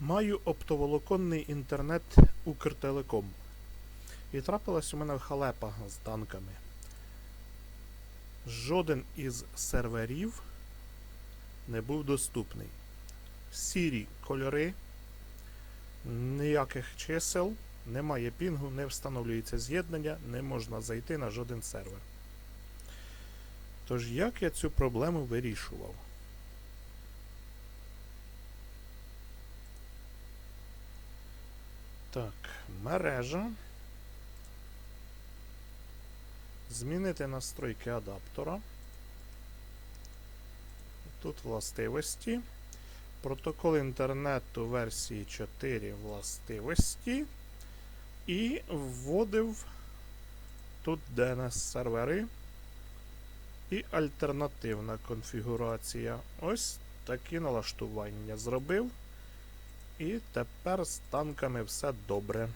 Маю оптоволоконний інтернет Укртелеком. І трапилась у мене халепа з танками. Жоден із серверів не був доступний. Сірі кольори, ніяких чисел, немає пінгу, не встановлюється з'єднання, не можна зайти на жоден сервер. Тож як я цю проблему вирішував? Так, мережа. Змінити настройки адаптера. Тут властивості. Протокол інтернету версії 4 властивості. І вводив тут DNS сервери і альтернативна конфігурація. Ось такі налаштування зробив. Тепер з танками все добре.